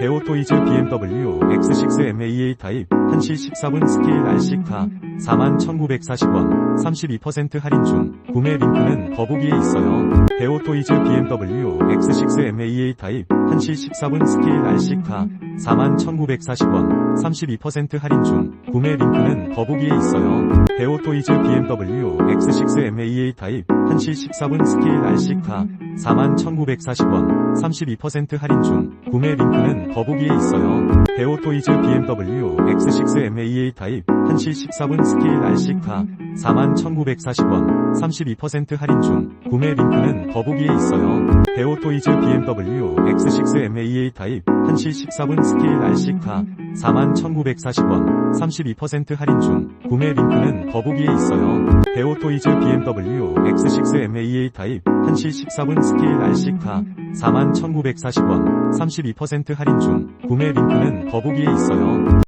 베오토이즈 BMW X6 MAA 타입 1시 14분 스킬 RC카 41,940원 32% 할인 중 구매 링크는 더보기에 있어요. 베오토이즈 BMW X6 MAA 타입 1시 14분 스킬 RC카 41,940원 32% 할인 중 구매 링크는 더보기에 있어요. 베오토이즈 BMW X6 MAA 타입 1시 14분 스킬 RC카 41,940원 32% 할인 중 구매 링크는 더보기에 있어요. 베오토이즈 BMW X6 MAA 타입 1시 14분 스킬 RC카 41,940원 32% 할인 중 구매 링크는 더보기에 있어요. 베오토이즈 BMW X6 MAA 타입 1시 14분 스킬 RC카 41,940원 32% 할인 중 구매 링크는 더보기에 있어요. 베오토이즈 BMW X6 MAA 타입 1시 14분 스킬 RC카 41,940원 32% 할인 중 구매 링크는 더보기에 있어요.